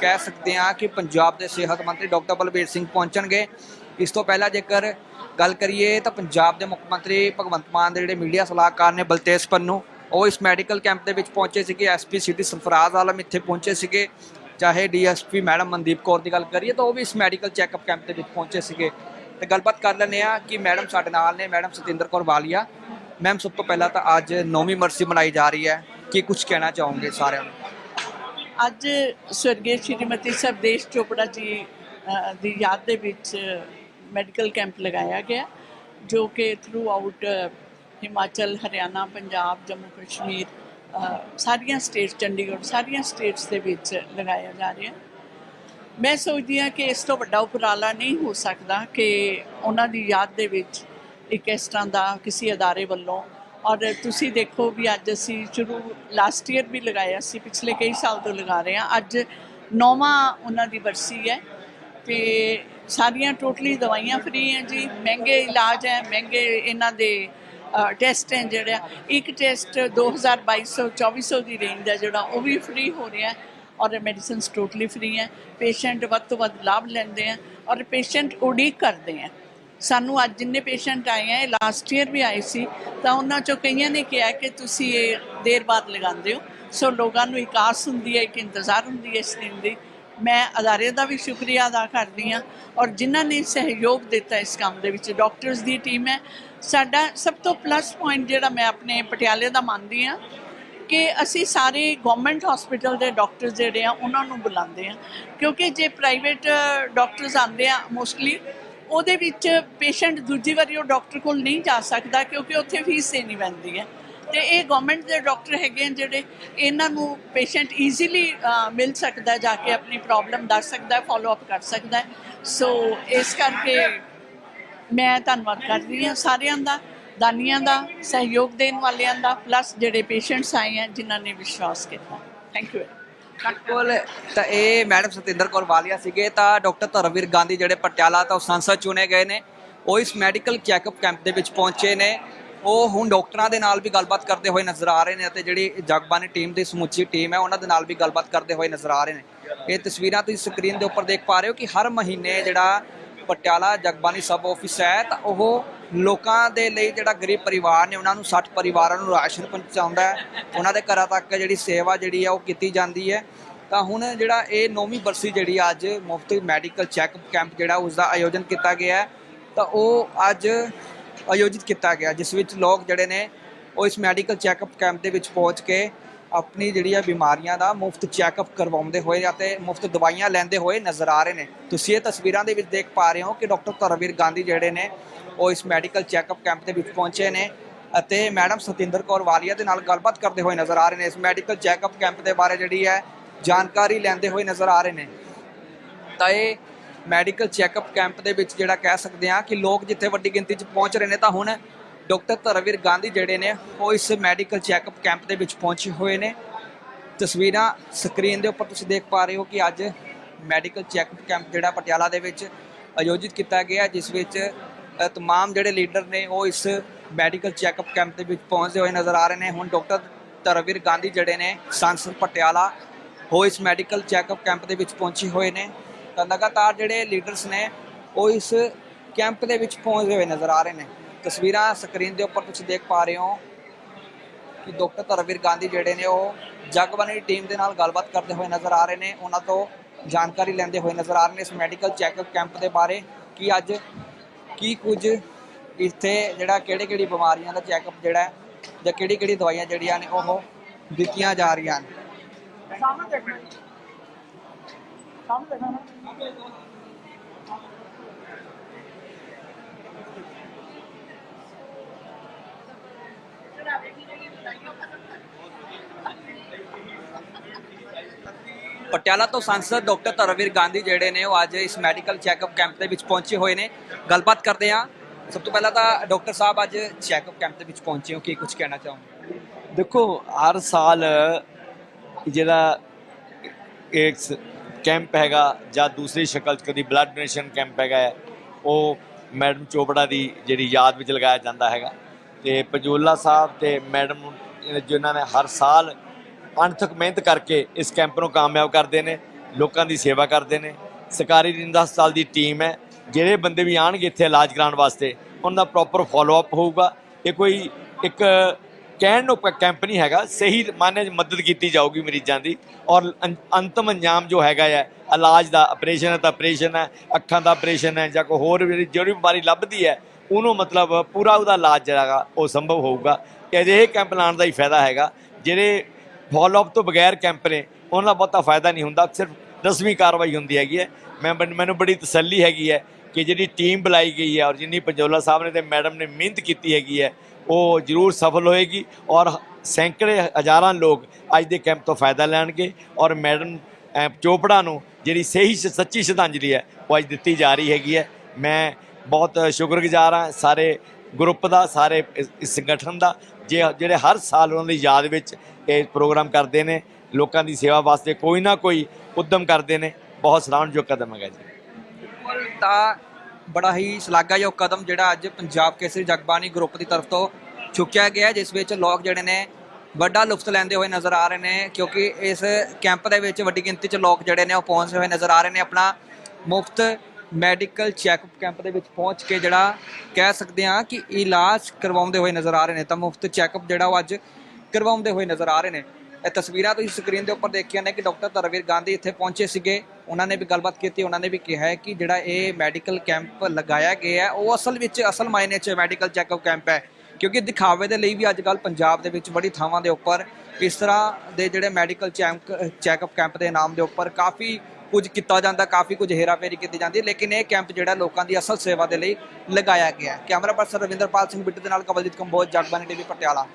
ਕਹਿ ਸਕਦੇ ਹਾਂ ਕਿ ਪੰਜਾਬ ਦੇ ਸਿਹਤ ਮੰਤਰੀ ਡਾਕਟਰ ਬਲਬੀਰ ਸਿੰਘ ਪਹੁੰਚਣਗੇ। ਇਸ ਤੋਂ ਪਹਿਲਾਂ ਜੇਕਰ ਗੱਲ ਕਰੀਏ ਤਾਂ ਪੰਜਾਬ ਦੇ ਮੁੱਖ ਮੰਤਰੀ ਭਗਵੰਤ ਮਾਨ ਦੇ ਜਿਹੜੇ ਮੀਡੀਆ ਸਲਾਹਕਾਰ ਨੇ ਬਲਤੇਜ ਪੰਨੂ, ਉਹ ਇਸ ਮੈਡੀਕਲ ਕੈਂਪ ਦੇ ਵਿੱਚ ਪਹੁੰਚੇ ਸੀਗੇ। ਐਸਪੀ ਸਿਟੀ ਸਰਫਰਾਜ਼ ਆਲਮ ਇੱਥੇ ਪਹੁੰਚੇ ਸੀਗੇ। ਚਾਹੇ ਡੀਐਸਪੀ ਮੈਡਮ ਮਨਦੀਪ ਕੌਰ ਦੀ ਗੱਲ ਕਰੀਏ ਤਾਂ ਉਹ ਵੀ ਇਸ ਮੈਡੀਕਲ ਚੈੱਕਅਪ ਕੈਂਪ ਦੇ ਵਿੱਚ ਪਹੁੰਚੇ ਸੀਗੇ। ਤੇ ਗੱਲਬਾਤ ਕਰ ਲੈਂਦੇ ਆ ਕਿ ਮੈਡਮ ਸਾਡੇ ਨਾਲ ਨੇ, ਮੈਡਮ ਸਤਿੰਦਰ ਕੌਰ ਵਾਲੀਆ। ਮੈਮ, ਸਭ ਤੋਂ ਪਹਿਲਾਂ ਤਾਂ ਅੱਜ ਨੌਵੀਂ ਮਰਸੀ ਮਨਾਈ ਜਾ ਰਹੀ ਹੈ। ਕੀ ਕੁਝ ਕਹਿਣਾ ਚਾਹੋਗੇ ਸਾਰਿਆਂ ਨੂੰ? ਅੱਜ ਸਵਰਗੀ ਸ਼੍ਰੀਮਤੀ ਸਰਦੇਸ਼ ਚੋਪੜਾ ਜੀ ਦੀ ਯਾਦ ਦੇ ਵਿੱਚ ਮੈਡੀਕਲ ਕੈਂਪ ਲਗਾਇਆ ਗਿਆ, ਜੋ ਕਿ ਥਰੂ ਆਊਟ ਹਿਮਾਚਲ, ਹਰਿਆਣਾ, ਪੰਜਾਬ, ਜੰਮੂ, ਕਸ਼ਮੀਰ ਸਾਰੀਆਂ ਸਟੇਟਸ ਚੰਡੀਗੜ੍ਹ, ਸਾਰੀਆਂ ਸਟੇਟਸ ਦੇ ਵਿੱਚ ਲਗਾਇਆ ਜਾ ਰਿਹਾ। ਮੈਂ ਸੋਚਦੀ ਹਾਂ ਕਿ ਇਸ ਤੋਂ ਵੱਡਾ ਉਪਰਾਲਾ ਨਹੀਂ ਹੋ ਸਕਦਾ ਕਿ ਉਹਨਾਂ ਦੀ ਯਾਦ ਦੇ ਵਿੱਚ ਇੱਕ ਇਸ ਤਰ੍ਹਾਂ ਦਾ ਕਿਸੇ ਅਦਾਰੇ ਵੱਲੋਂ ਔਰ ਤੁਸੀਂ ਦੇਖੋ ਵੀ ਅੱਜ ਅਸੀਂ ਸ਼ੁਰੂ ਲਾਸਟ ਈਅਰ ਵੀ ਲਗਾਇਆ ਸੀ, ਪਿਛਲੇ ਕਈ ਸਾਲ ਤੋਂ ਲਗਾ ਰਹੇ ਹਾਂ। ਅੱਜ ਨੌਵਾਂ ਉਹਨਾਂ ਦੀ ਬਰਸੀ ਹੈ ਤੇ ਸਾਰੀਆਂ ਟੋਟਲੀ ਦਵਾਈਆਂ ਫ੍ਰੀ ਹੈ ਜੀ, ਮਹਿੰਗੇ ਇਲਾਜ ਹੈ, ਮਹਿੰਗੇ ਇਹਨਾਂ ਦੇ ਟੈਸਟ ਹੈ ਜਿਹੜਾ ਇੱਕ ਟੈਸਟ 2200 2400 ਦੀ ਰੇਂਜ ਦਾ ਜਿਹੜਾ, ਉਹ ਵੀ ਫ੍ਰੀ ਹੋ ਰਿਹਾ ਹੈ। ਔਰ ਮੈਡੀਸਿਨਸ ਟੋਟਲੀ ਫ੍ਰੀ ਹੈ। ਪੇਸ਼ੈਂਟ ਵੱਧ ਤੋਂ ਵੱਧ ਲਾਭ ਲੈਂਦੇ ਆ ਔਰ ਪੇਸ਼ੈਂਟ ਉਡੀਕ ਕਰਦੇ ਆ ਸਾਨੂੰ ਅੱਜ ਜਿੰਨੇ ਪੇਸ਼ੈਂਟ ਆਏ ਆ ਲਾਸਟ ਈਅਰ ਵੀ ਆਏ ਸੀ, ਤਾਂ ਉਹਨਾਂ ਚੋਂ ਕਈਆਂ ਨੇ ਕਿਹਾ ਕਿ ਤੁਸੀਂ ਇਹ ਦੇਰ ਬਾਅਦ ਲਗਾਉਂਦੇ ਹੋ। ਸੋ ਲੋਕਾਂ ਨੂੰ ਇੱਕ ਆਸ ਹੁੰਦੀ ਹੈ, ਇੱਕ ਇੰਤਜ਼ਾਰ ਹੁੰਦੀ ਹੈ ਇਸ ਦਿਨ ਦੀ। ਮੈਂ ਅਦਾਰੇ ਦਾ ਵੀ ਸ਼ੁਕਰੀਆ ਅਦਾ ਕਰਦੀ ਹਾਂ ਔਰ ਜਿਨ੍ਹਾਂ ਨੇ ਸਹਿਯੋਗ ਦਿੱਤਾ ਇਸ ਕੰਮ ਦੇ ਵਿੱਚ ਡਾਕਟਰਸ ਦੀ ਟੀਮ ਹੈ। ਸਾਡਾ ਸਭ ਤੋਂ ਪਲੱਸ ਪੁਆਇੰਟ ਜਿਹੜਾ ਮੈਂ ਆਪਣੇ ਪਟਿਆਲੇ ਦਾ ਮੰਨਦੀ ਹਾਂ ਕਿ ਅਸੀਂ ਸਾਰੇ ਗਵਰਨਮੈਂਟ ਹਸਪੀਟਲ ਦੇ ਡਾਕਟਰਸ ਜਿਹੜੇ ਆ, ਉਹਨਾਂ ਨੂੰ ਬੁਲਾਉਂਦੇ ਆ। ਕਿਉਂਕਿ ਜੇ ਪ੍ਰਾਈਵੇਟ ਡਾਕਟਰਸ ਆਉਂਦੇ ਆ ਮੋਸਟਲੀ ਉਹਦੇ ਵਿੱਚ ਪੇਸ਼ੈਂਟ ਦੂਜੀ ਵਾਰੀ ਉਹ ਡਾਕਟਰ ਕੋਲ ਨਹੀਂ ਜਾ ਸਕਦਾ ਕਿਉਂਕਿ ਉੱਥੇ ਫੀਸ ਦੇਣੀ ਪੈਂਦੀ ਹੈ ਤੇ ਇਹ ਗਵਰਨਮੈਂਟ ਦੇ ਡਾਕਟਰ ਹੈਗੇ ਆ ਜਿਹੜੇ ਇਹਨਾਂ ਨੂੰ ਪੇਸ਼ੈਂਟ ਈਜ਼ੀਲੀ ਮਿਲ ਸਕਦਾ, ਜਾ ਕੇ ਆਪਣੀ ਪ੍ਰੋਬਲਮ ਦੱਸ ਸਕਦਾ ਹੈ ਫਾਲੋ ਅਪ ਕਰ ਸਕਦਾ। ਸੋ ਇਸ ਕਰਕੇ ਮੈਂ ਧੰਨਵਾਦ ਕਰਦੀ ਹਾਂ ਸਾਰਿਆਂ ਦਾ। ਦਾਨੀਆਂ ਦਾ, ਸਹਿਯੋਗ ਦੇਣ ਵਾਲਿਆਂ ਦਾ ਪਲੱਸ ਜਿਹੜੇ ਪੇਸ਼ੈਂਟਸ ਆਏ ਆ, ਜਿਨ੍ਹਾਂ ਨੇ ਵਿਸ਼ਵਾਸ ਕੀਤਾ। ਥੈਂਕ ਯੂ ਬਿਲਕੁਲ ਤਾਂ ਇਹ ਮੈਡਮ ਸਤਿੰਦਰ ਕੌਰ ਵਾਲੀਆ ਸੀਗੇ, ਤਾਂ ਡਾਕਟਰ ਧਰਮਵੀਰ ਗਾਂਧੀ ਜਿਹੜੇ ਪਟਿਆਲਾ ਤੋਂ ਸੰਸਦ ਚੁਣੇ ਗਏ ਨੇ, ਉਹ ਇਸ ਮੈਡੀਕਲ ਚੈੱਕਅਪ ਕੈਂਪ ਦੇ ਵਿੱਚ ਪਹੁੰਚੇ ਨੇ। ਉਹ ਹੁਣ ਡਾਕਟਰਾਂ ਦੇ ਨਾਲ ਵੀ ਗੱਲਬਾਤ ਕਰਦੇ ਹੋਏ ਨਜ਼ਰ ਆ ਰਹੇ ਨੇ ਅਤੇ ਜਿਹੜੀ ਜਗਬਾਨੀ ਟੀਮ ਦੀ ਸਮੁੱਚੀ ਟੀਮ ਹੈ, ਉਹਨਾਂ ਦੇ ਨਾਲ ਵੀ ਗੱਲਬਾਤ ਕਰਦੇ ਹੋਏ ਨਜ਼ਰ ਆ ਰਹੇ ਨੇ। ਇਹ ਤਸਵੀਰਾਂ ਤੁਸੀਂ ਸਕਰੀਨ ਦੇ ਉੱਪਰ ਦੇਖ ਪਾ ਰਹੇ ਹੋ ਕਿ ਹਰ ਮਹੀਨੇ ਜਿਹੜਾ ਪਟਿਆਲਾ ਜਗਬਾਨੀ ਸਬ ਆਫਿਸ ਹੈ, ਤਾਂ ਉਹ ਲੋਕਾਂ ਦੇ ਲਈ ਜਿਹੜਾ ਗਰੀਬ ਪਰਿਵਾਰ ਨੇ ਉਹਨਾਂ ਨੂੰ 60 ਪਰਿਵਾਰਾਂ ਨੂੰ ਰਾਸ਼ਨ ਪਹੁੰਚਾਉਂਦਾ ਹੈ, ਉਹਨਾਂ ਦੇ ਘਰਾਂ ਤੱਕ ਜਿਹੜੀ ਸੇਵਾ ਜਿਹੜੀ ਹੈ ਉਹ ਕੀਤੀ ਜਾਂਦੀ ਹੈ। ਤਾਂ ਹੁਣ ਜਿਹੜਾ ਇਹ ਨੌਵੀਂ ਬਰਸੀ ਜਿਹੜੀ ਅੱਜ ਮੁਫਤ ਮੈਡੀਕਲ ਚੈੱਕਅਪ ਕੈਂਪ ਜਿਹੜਾ ਉਸ ਦਾ ਆਯੋਜਨ ਕੀਤਾ ਗਿਆ ਹੈ, ਤਾਂ ਉਹ ਅੱਜ ਆਯੋਜਿਤ ਕੀਤਾ ਗਿਆ, ਜਿਸ ਵਿੱਚ ਲੋਕ ਜਿਹੜੇ ਨੇ ਉਹ ਇਸ ਮੈਡੀਕਲ ਚੈੱਕਅਪ ਕੈਂਪ ਦੇ ਵਿੱਚ ਪਹੁੰਚ ਕੇ ਆਪਣੀ ਜਿਹੜੀ ਜਿਹੜੀਆਂ ਬਿਮਾਰੀਆਂ ਦਾ ਮੁਫਤ ਚੈੱਕਅਪ ਕਰਵਾਉਂਦੇ ਹੋਏ ਅਤੇ ਮੁਫਤ ਦਵਾਈਆਂ ਲੈਂਦੇ ਹੋਏ ਨਜ਼ਰ ਆ ਰਹੇ ਨੇ। ਤੁਸੀਂ ਇਹ ਤਸਵੀਰਾਂ ਦੇ ਵਿੱਚ ਦੇਖ ਪਾ ਰਹੇ ਹੋ ਕਿ ਡਾਕਟਰ ਧਰਮਵੀਰ ਗਾਂਧੀ ਜਿਹੜੇ ਨੇ, ਉਹ ਇਸ ਮੈਡੀਕਲ ਚੈੱਕਅਪ ਕੈਂਪ ਦੇ ਵਿੱਚ ਪਹੁੰਚੇ ਨੇ ਅਤੇ ਮੈਡਮ ਸਤਿੰਦਰ ਕੌਰ ਵਾਲੀਆ ਦੇ ਨਾਲ ਗੱਲਬਾਤ ਕਰਦੇ ਹੋਏ ਨਜ਼ਰ ਆ ਰਹੇ ਨੇ। ਇਸ ਮੈਡੀਕਲ ਚੈੱਕਅਪ ਕੈਂਪ ਦੇ ਬਾਰੇ ਜਿਹੜੀ ਹੈ ਜਾਣਕਾਰੀ ਲੈਂਦੇ ਹੋਏ ਨਜ਼ਰ ਆ ਰਹੇ ਨੇ। ਤਾਂ ਇਹ ਮੈਡੀਕਲ ਚੈੱਕਅਪ ਕੈਂਪ ਦੇ ਵਿੱਚ ਜਿਹੜਾ ਕਹਿ ਸਕਦੇ ਆ ਕਿ ਲੋਕ ਜਿੱਥੇ ਵੱਡੀ ਗਿਣਤੀ 'ਚ ਪਹੁੰਚ ਰਹੇ ਨੇ, ਤਾਂ ਹੁਣ ਡਾਕਟਰ ਧਰਮਵੀਰ ਗਾਂਧੀ ਜਿਹੜੇ ਨੇ ਉਹ ਇਸ ਮੈਡੀਕਲ ਚੈੱਕਅਪ ਕੈਂਪ ਦੇ ਵਿੱਚ ਪਹੁੰਚੇ ਹੋਏ ਨੇ। ਤਸਵੀਰਾਂ ਸਕਰੀਨ ਦੇ ਉੱਪਰ ਤੁਸੀਂ ਦੇਖ ਪਾ ਰਹੇ ਹੋ ਕਿ ਅੱਜ ਮੈਡੀਕਲ ਚੈੱਕਅਪ ਕੈਂਪ ਜਿਹੜਾ ਪਟਿਆਲਾ ਦੇ ਵਿੱਚ ਆਯੋਜਿਤ ਕੀਤਾ ਗਿਆ ਜਿਸ ਵਿੱਚ ਅ, ਤਮਾਮ ਜਿਹੜੇ ਲੀਡਰ ਨੇ ਉਹ ਇਸ ਮੈਡੀਕਲ ਚੈੱਕਅਪ ਕੈਂਪ ਦੇ ਵਿੱਚ ਪਹੁੰਚਦੇ ਹੋਏ ਨਜ਼ਰ ਆ ਰਹੇ ਨੇ। ਹੁਣ ਡਾਕਟਰ ਧਰਮਵੀਰ ਗਾਂਧੀ ਜਿਹੜੇ ਨੇ ਸੰਸਦ ਪਟਿਆਲਾ ਉਹ ਇਸ ਮੈਡੀਕਲ ਚੈੱਕਅਪ ਕੈਂਪ ਦੇ ਵਿੱਚ ਪਹੁੰਚੇ ਹੋਏ ਨੇ। ਤਾਂ ਲਗਾਤਾਰ ਜਿਹੜੇ ਲੀਡਰਸ ਨੇ ਉਹ ਇਸ ਕੈਂਪ ਦੇ ਵਿੱਚ ਪਹੁੰਚਦੇ ਹੋਏ ਨਜ਼ਰ ਆ ਰਹੇ ਨੇ। ਤਸਵੀਰਾਂ ਸਕਰੀਨ ਦੇ ਉੱਪਰ ਤੁਸੀਂ ਦੇਖ ਪਾ ਰਹੇ ਹੋ ਕਿ ਡਾਕਟਰ ਧਰਮਵੀਰ ਗਾਂਧੀ ਜਿਹੜੇ ਨੇ ਉਹ ਜਗਬਾਣੀ ਟੀਮ ਦੇ ਨਾਲ ਗੱਲਬਾਤ ਕਰਦੇ ਹੋਏ ਨਜ਼ਰ ਆ ਰਹੇ ਨੇ। ਉਹਨਾਂ ਤੋਂ ਜਾਣਕਾਰੀ ਲੈਂਦੇ ਹੋਏ ਨਜ਼ਰ ਆ ਰਹੇ ਨੇ ਇਸ ਮੈਡੀਕਲ ਚੈੱਕਅਪ ਕੈਂਪ ਦੇ ਬਾਰੇ ਕਿ ਅੱਜ ਕੀ ਕੁਝ ਇੱਥੇ ਜਿਹੜਾ ਕਿਹੜੇ ਕਿਹੜੀ ਬਿਮਾਰੀਆਂ ਦਾ ਚੈੱਕਅਪ ਜਿਹੜਾ ਜਾਂ ਕਿਹੜੀ ਕਿਹੜੀ ਦਵਾਈਆਂ ਜਿਹੜੀਆਂ ਨੇ ਉਹ ਦਿੱਤੀਆਂ ਜਾ ਰਹੀਆਂ ਨੇ। ਪਟਿਆਲਾ ਤੋਂ ਸੰਸਦ ਡਾਕਟਰ ਧਰਮਵੀਰ ਗਾਂਧੀ ਜਿਹੜੇ ਨੇ ਉਹ ਅੱਜ ਇਸ ਮੈਡੀਕਲ ਚੈੱਕਅਪ ਕੈਂਪ ਦੇ ਵਿੱਚ ਪਹੁੰਚੇ ਹੋਏ ਨੇ। ਗੱਲਬਾਤ ਕਰਦੇ ਹਾਂ। ਸਭ ਤੋਂ ਪਹਿਲਾਂ ਤਾਂ ਡਾਕਟਰ ਸਾਹਿਬ ਅੱਜ ਚੈੱਕਅਪ ਕੈਂਪ ਦੇ ਵਿੱਚ ਪਹੁੰਚੇ ਹੋ। ਕੀ ਕੁਝ ਕਹਿਣਾ ਚਾਹੋਗੇ? ਦੇਖੋ ਹਰ ਸਾਲ ਜਿਹੜਾ ਇੱਕ ਕੈਂਪ ਹੈਗਾ ਜਾਂ ਦੂਸਰੀ ਸ਼ਕਲ 'ਚ ਕਦੀ ਬਲੱਡ ਡੋਨੇਸ਼ਨ ਕੈਂਪ ਹੈਗਾ ਹੈ, ਉਹ ਮੈਡਮ ਚੋਪੜਾ ਦੀ ਜਿਹੜੀ ਯਾਦ ਵਿੱਚ ਲਗਾਇਆ ਜਾਂਦਾ ਹੈਗਾ। ਤੇ ਪੰਜੋਲਾ ਸਾਹਿਬ ਤੇ ਮੈਡਮ ਜਿਨ੍ਹਾਂ ਨੇ ਹਰ ਸਾਲ ਅਣਥਕ ਮਿਹਨਤ ਕਰਕੇ ਇਸ ਕੈਂਪ ਨੂੰ ਕਾਮਯਾਬ ਕਰਦੇ ਨੇ, ਲੋਕਾਂ ਦੀ ਸੇਵਾ ਕਰਦੇ ਨੇ, ਸਰਕਾਰੀ ਰਿੰਦਾ ਹਸਪਤਾਲ ਦੀ ਟੀਮ ਹੈ, ਜਿਹੜੇ ਬੰਦੇ ਵੀ ਆਣਗੇ ਇੱਥੇ ਇਲਾਜ ਕਰਾਉਣ ਵਾਸਤੇ, ਉਹਨਾਂ ਦਾ ਪ੍ਰੋਪਰ ਫਾਲੋ ਅਪ ਹੋਊਗਾ ਇਹ ਕੋਈ ਇੱਕ ਕਹਿਣ ਨੂੰ ਕੈਂਪ ਨਹੀਂ ਹੈਗਾ, ਸਹੀ ਮਾਨੇ 'ਚ ਮਦਦ ਕੀਤੀ ਜਾਊਗੀ ਮਰੀਜ਼ਾਂ ਦੀ, ਔਰ ਅੰਤਮ ਅੰਜਾਮ ਜੋ ਹੈਗਾ ਹੈ, ਇਲਾਜ ਦਾ ਆਪਰੇਸ਼ਨ ਹੈ ਤਾਂ ਆਪਰੇਸ਼ਨ ਹੈ, ਅੱਖਾਂ ਦਾ ਆਪਰੇਸ਼ਨ ਹੈ, ਜਾਂ ਕੋਈ ਹੋਰ ਜਿਹੜੀ ਜਿਹੜੀ ਬਿਮਾਰੀ ਲੱਭਦੀ ਹੈ ਉਹਨੂੰ ਮਤਲਬ ਪੂਰਾ ਉਹਦਾ ਇਲਾਜ ਜਿਹੜਾ ਹੈਗਾ ਉਹ ਸੰਭਵ ਹੋਊਗਾ। ਅਜਿਹੇ ਕੈਂਪ ਲਾਉਣ ਦਾ ਹੀ ਫਾਇਦਾ ਹੈਗਾ। ਜਿਹੜੇ ਫਾਲੋ ਅਪ ਤੋਂ ਬਗੈਰ ਕੈਂਪ ਨੇ ਉਹਨਾਂ ਦਾ ਬਹੁਤਾ ਫਾਇਦਾ ਨਹੀਂ ਹੁੰਦਾ। ਸਿਰਫ ਰਸਮੀ ਕਾਰਵਾਈ ਹੁੰਦੀ ਹੈਗੀ ਹੈ। ਮੈਂ ਮੈਨੂੰ ਬੜੀ ਤਸੱਲੀ ਹੈਗੀ ਹੈ ਕਿ ਜਿਹੜੀ ਟੀਮ ਬੁਲਾਈ ਗਈ ਹੈ ਔਰ ਜਿੰਨੀ ਪੰਜੋਲਾ ਸਾਹਿਬ ਨੇ ਤੇ ਮੈਡਮ ਨੇ ਮਿਹਨਤ ਕੀਤੀ ਹੈਗੀ ਹੈ ਉਹ ਜ਼ਰੂਰ ਸਫਲ ਹੋਏਗੀ ਔਰ ਸੈਂਕੜੇ ਹਜ਼ਾਰਾਂ ਲੋਕ ਅੱਜ ਦੇ ਕੈਂਪ ਤੋਂ ਫਾਇਦਾ ਲੈਣਗੇ ਔਰ ਮੈਡਮ ਅਹ, ਚੋਪੜਾ ਨੂੰ ਜਿਹੜੀ ਸਹੀ ਸੱਚੀ ਸ਼ਰਧਾਂਜਲੀ ਹੈ ਉਹ ਅੱਜ ਦਿੱਤੀ ਜਾ ਰਹੀ ਹੈਗੀ ਹੈ। ਮੈਂ ਬਹੁਤ ਸ਼ੁਕਰਗੁਜ਼ਾਰ ਹਾਂ ਸਾਰੇ ਗਰੁੱਪ ਦਾ, ਸਾਰੇ ਇਸ ਸੰਗਠਨ ਦਾ, ਜੇ ਜਿਹੜੇ ਹਰ ਸਾਲ ਉਹਨਾਂ ਦੀ ਯਾਦ ਵਿੱਚ ਇਹ ਪ੍ਰੋਗਰਾਮ ਕਰਦੇ ਨੇ, ਲੋਕਾਂ ਦੀ ਸੇਵਾ ਵਾਸਤੇ ਕੋਈ ਨਾ ਕੋਈ ਉਦਮ ਕਰਦੇ ਨੇ, ਬਹੁਤ ਸਰਾਹਣਯੋਗ ਕਦਮ ਹੈਗਾ ਜੀ। ਤਾਂ ਬੜਾ ਹੀ ਸ਼ਲਾਘਾਯੋਗ ਕਦਮ ਜਿਹੜਾ ਅੱਜ ਪੰਜਾਬ ਕੇਸਰੀ ਜਗਬਾਣੀ ਗਰੁੱਪ ਦੀ ਤਰਫ ਤੋਂ ਚੁੱਕਿਆ ਗਿਆ ਜਿਸ ਵਿੱਚ ਲੋਕ ਜਿਹੜੇ ਨੇ ਵੱਡਾ ਲੁਫਤ ਲੈਂਦੇ ਹੋਏ ਨਜ਼ਰ ਆ ਰਹੇ ਨੇ, ਕਿਉਂਕਿ ਇਸ ਕੈਂਪ ਦੇ ਵਿੱਚ ਵੱਡੀ ਗਿਣਤੀ 'ਚ ਲੋਕ ਜਿਹੜੇ ਨੇ ਉਹ ਪਹੁੰਚੇ ਹੋਏ ਨਜ਼ਰ ਆ ਰਹੇ ਨੇ, ਆਪਣਾ ਮੁਫਤ ਮੈਡੀਕਲ ਚੈੱਕਅਪ ਕੈਂਪ ਦੇ ਵਿੱਚ ਪਹੁੰਚ ਕੇ ਜਿਹੜਾ ਕਹਿ ਸਕਦੇ ਹਾਂ ਕਿ ਇਲਾਜ ਕਰਵਾਉਂਦੇ ਹੋਏ ਨਜ਼ਰ ਆ ਰਹੇ ਨੇ ਤਾਂ ਮੁਫਤ ਚੈੱਕਅਪ ਜਿਹੜਾ ਉਹ ਅੱਜ ਕਰਵਾਉਂਦੇ ਹੋਏ ਨਜ਼ਰ ਆ ਰਹੇ ਨੇ। ਇਹ ਤਸਵੀਰਾਂ ਤੁਸੀਂ ਸਕਰੀਨ ਦੇ ਉੱਪਰ ਦੇਖੀਆਂ ਨੇ ਕਿ ਡਾਕਟਰ ਧਰਮਵੀਰ ਗਾਂਧੀ ਇੱਥੇ ਪਹੁੰਚੇ ਸੀਗੇ। ਉਹਨਾਂ ਨੇ ਵੀ ਗੱਲਬਾਤ ਕੀਤੀ, ਉਹਨਾਂ ਨੇ ਵੀ ਕਿਹਾ ਹੈ ਕਿ ਜਿਹੜਾ ਇਹ ਮੈਡੀਕਲ ਕੈਂਪ ਲਗਾਇਆ ਗਿਆ ਹੈ, ਉਹ ਅਸਲ ਵਿੱਚ ਅਸਲ ਮਾਇਨੇ 'ਚ ਮੈਡੀਕਲ ਚੈੱਕਅਪ ਕੈਂਪ ਹੈ। ਕਿਉਂਕਿ ਦਿਖਾਵੇ ਦੇ ਲਈ ਵੀ ਅੱਜ ਕੱਲ ਪੰਜਾਬ ਦੇ ਵਿੱਚ ਬੜੀ ਥਾਵਾਂ ਦੇ ਉੱਪਰ ਇਸ ਤਰ੍ਹਾਂ ਦੇ ਜਿਹੜੇ ਮੈਡੀਕਲ ਚੈੱਕਅਪ ਕੈਂਪ ਦੇ ਨਾਮ ਦੇ ਉੱਪਰ ਕਾਫੀ ਕੁਝ ਕੀਤਾ ਜਾਂਦਾ, ਕਾਫੀ ਕੁਝ ਹੇਰਾਫੇਰੀ ਕੀਤੀ ਜਾਂਦੀ ਲੇਕਿਨ ਇਹ ਕੈਂਪ ਜਿਹੜਾ ਲੋਕਾਂ ਦੀ ਅਸਲ ਸੇਵਾ ਦੇ ਲਈ ਲਗਾਇਆ ਗਿਆ ਕੈਮਰਾ ਪਰਸਨ ਰਵਿੰਦਰਪਾਲ ਸਿੰਘ ਬਿੱਟੂ ਦੇ ਨਾਲ ਕਵਲਜੀਤ ਕੰਬੋਜ ਜਗਬਾਨੀ ਟੀਵੀ, ਪਟਿਆਲਾ।